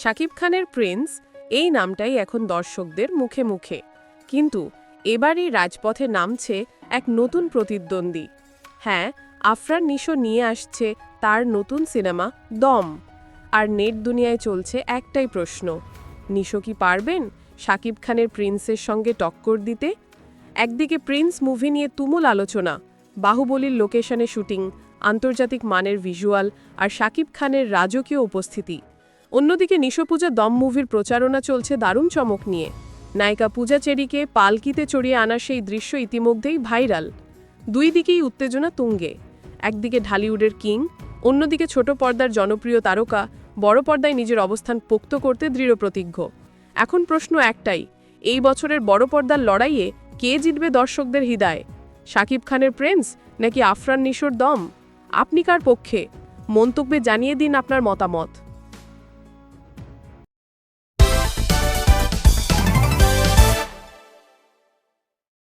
শাকিব খানের প্রিন্স এই নামটাই এখন দর্শকদের মুখে মুখে। কিন্তু এবারই রাজপথে নামছে এক নতুন প্রতিদ্বন্দ্বী। হ্যাঁ আফরান নিশো নিয়ে আসছে তার নতুন সিনেমা দম। আর নেট দুনিয়ায় চলছে একটাই প্রশ্ন, নিশো কি পারবেন শাকিব খানের প্রিন্সের সঙ্গে টক্কর দিতে? একদিকে প্রিন্স মুভি নিয়ে তুমুল আলোচনা, বাহুবলীর লোকেশনে শুটিং, আন্তর্জাতিক মানের ভিজুয়াল আর শাকিব খানের রাজকীয় উপস্থিতি। অন্যদিকে নিশোপূজা দম মুভির প্রচারণা চলছে দারুণ চমক নিয়ে। নায়িকা পূজা চেরিকে পালকিতে চড়িয়ে আনার সেই দৃশ্য ইতিমধ্যেই ভাইরাল। দুই দিকেই উত্তেজনা তুঙ্গে। একদিকে ঢালিউডের কিং, অন্যদিকে ছোট পর্দার জনপ্রিয় তারকা, বড় পর্দায় নিজের অবস্থান পোক্ত করতে দৃঢ় প্রতিজ্ঞ। এখন প্রশ্ন একটাই, এই বছরের বড় পর্দার লড়াইয়ে কে জিতবে দর্শকদের হৃদয়? শাকিব খানের প্রেন্স নাকি আফরান নিশোর দম? আপনি কার পক্ষে? মন্তব্যে জানিয়ে দিন আপনার মতামত।